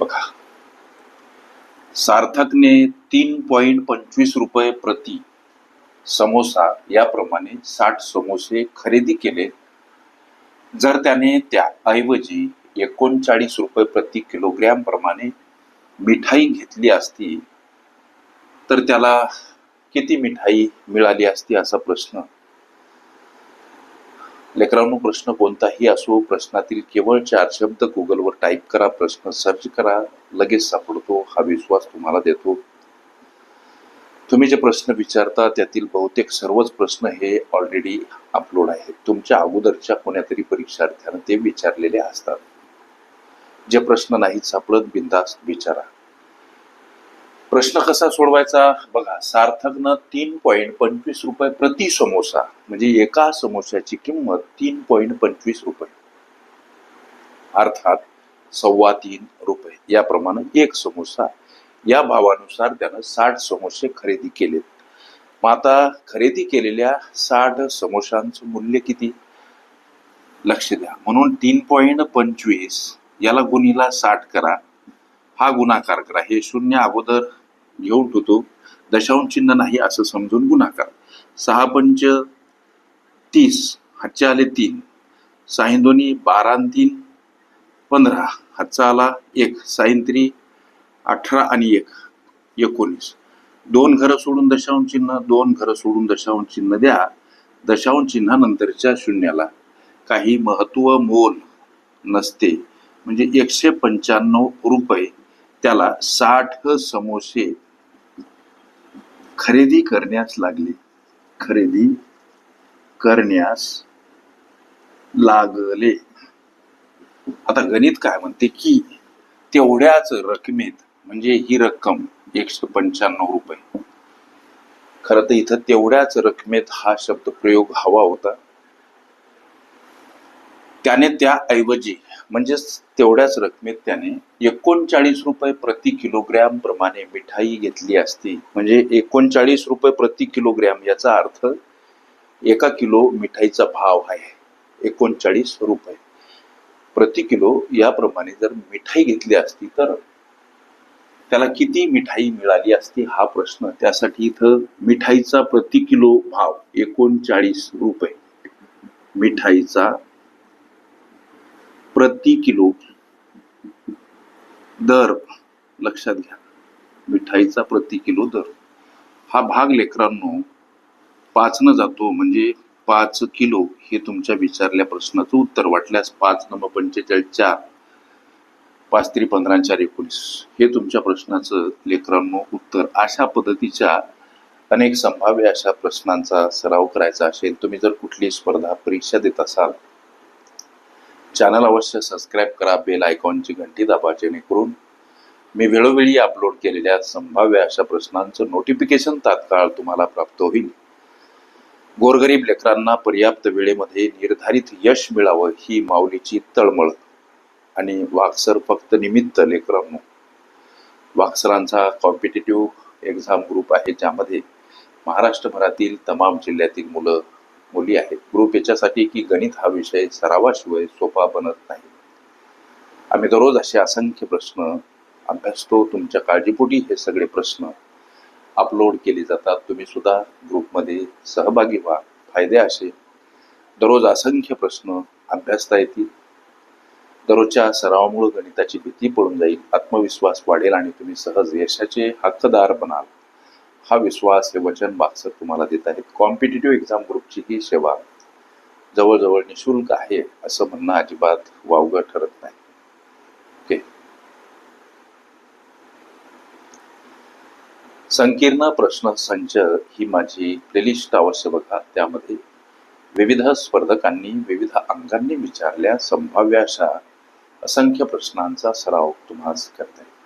बघा. सार्थकने तीन पॉइंट पंचवीस रुपये प्रति समोसा याप्रमाणे साठ समोसे खरेदी केले. जर त्याने त्याऐवजी एकोणचाळीस रुपये प्रति किलोग्रॅम प्रमाणे मिठाई घेतली असती तर त्याला किती मिठाई मिळाली असती असा प्रश्न लेकरांनो प्रश्न कोणताही असो प्रश्नातील केवळ चार शब्द गुगलवर टाईप करा प्रश्न सर्च करा लगेच सापडतो हा विश्वास तुम्हाला देतो. तुम्ही जे प्रश्न विचारता त्यातील बहुतेक सर्वच प्रश्न हे ऑलरेडी अपलोड आहेत. तुमच्या अगोदरच्या कोण्यातरी परीक्षार्थ्यानं ते विचारलेले असतात. जे प्रश्न नाहीत सापडत बिंदास्त विचारा. प्रश्न कसा सोडवायचा? बघा सार्थकनं तीन पॉईंट पंचवीस रुपये प्रति समोसा म्हणजे एका समोस्याची किंमत तीन पॉईंट पंचवीस रुपये. अर्थात सव्वा तीन रुपये. याप्रमाणे एक समोसा. या भावानुसार त्यानं साठ समोसे खरेदी केलेत. मग आता खरेदी केलेल्या साठ समोसांचं मूल्य किती? लक्ष द्या. म्हणून तीन पॉईंट पंचवीस याला गुणीला साठ करा. हा गुणाकार करा. हे शून्य अगोदर घेऊन ठेवतो. दशांश चिन्ह नाही असं समजून गुणाकार. सहा पंच तीस हातचे आले तीन. साईन दोन्ही बारा तीन. पंधरा हातचा आला एक. साईन त्री अठरा आणि एक. एकोणीस. दोन घरं सोडून दशांश चिन्ह दोन घरं सोडून दशांश चिन्ह द्या. दशांश चिन्हानंतरच्या शून्याला काही महत्त्व मोल नसते. म्हणजे एकशे पंच्याण्णव रुपये त्याला साठ समोसे खरेदी करण्यास लागले. खरेदी करण्यास लागले. आता गणित काय म्हणते की तेवढ्याच रकमेत म्हणजे ही रक्कम एकशे पंच्याण्णव रुपये. खरं तर इथं तेवढ्याच रकमेत हा शब्द प्रयोग हवा होता. त्याने त्याऐवजी म्हणजेच तेवढ्याच रकमेत त्याने एकोणचाळीस रुपये प्रति किलोग्रॅम प्रमाणे मिठाई घेतली असती. म्हणजे एकोणचाळीस रुपये प्रति किलोग्रॅम याचा अर्थ एका किलो मिठाईचा भाव आहे. एकोणचाळीस रुपये प्रति किलो याप्रमाणे जर मिठाई घेतली असती तर त्याला किती मिठाई मिळाली असती हा प्रश्न. त्यासाठी इथं मिठाईचा प्रति किलो भाव एकोणचाळीस रुपये मिठाईचा प्रति किलो दर लक्षात घ्या. मिठाईचा प्रति किलो दर. हा भाग लेकरांनो पाचनं जातो म्हणजे पाच किलो हे तुमच्या विचारल्या प्रश्नाचं उत्तर वाटल्यास पाच नंबर पंचेचाळीस चार पाच त्रि पंधरा चार एकोणीस. हे तुमच्या प्रश्नाचं लेकरांनो उत्तर. अशा पद्धतीच्या अनेक संभाव्य अशा प्रश्नांचा सराव करायचा असेल तुम्ही जर कुठली स्पर्धा परीक्षा देत असाल चॅनल अवश्य सबस्क्राईब करा बेल आयकॉनची घंटी दाबा जेणेकरून मी वेळोवेळी अपलोड केलेल्या संभाव्य अशा प्रश्नांचं नोटिफिकेशन तात्काळ तुम्हाला प्राप्त होईल. गोरगरीब लेकरांना पर्याप्त वेळेमध्ये निर्धारित यश मिळावं ही माऊलीची तळमळ. आणि वाक्सर फक्त निमित्त लेकरांनो वाक्सरांचा कॉम्पिटेटिव्ह एक्झाम ग्रुप आहे ज्यामध्ये महाराष्ट्रभरातील तमाम जिल्ह्यातील मुलं मुली आहेत. ग्रुप याच्यासाठी की गणित हा विषय सरावाशिवाय सोपा बनत नाही. आम्ही दररोज असे असंख्य प्रश्न अभ्यासतो तुमच्या काळजीपोटी हे सगळे प्रश्न अपलोड केले जातात. तुम्ही सुद्धा ग्रुपमध्ये सहभागी व्हा. फायदे असे. दररोज असंख्य प्रश्न अभ्यासता येतील. दररोजच्या सरावामुळे गणिताची भीती पडून जाईल. आत्मविश्वास वाढेल आणि तुम्ही सहज यशाचे हक्कदार बनाल. हा विश्वास हे वचन बाक्सर तुम्हाला देत आहेत. कॉम्पिटेटिव्ह एक्झाम ग्रुपची ही सेवा जवळजवळ निशुल्क आहे असं म्हणणं अजिबात वावगं ठरत नाही. ओके संकीर्ण प्रश्न संच ही माझी प्लेलिस्ट अवश्य बघा. त्यामध्ये विविध स्पर्धकांनी विविध अंगांनी विचारल्या संभाव्य अशा असंख्य प्रश्नांचा सराव तुम्हाला करता येईल.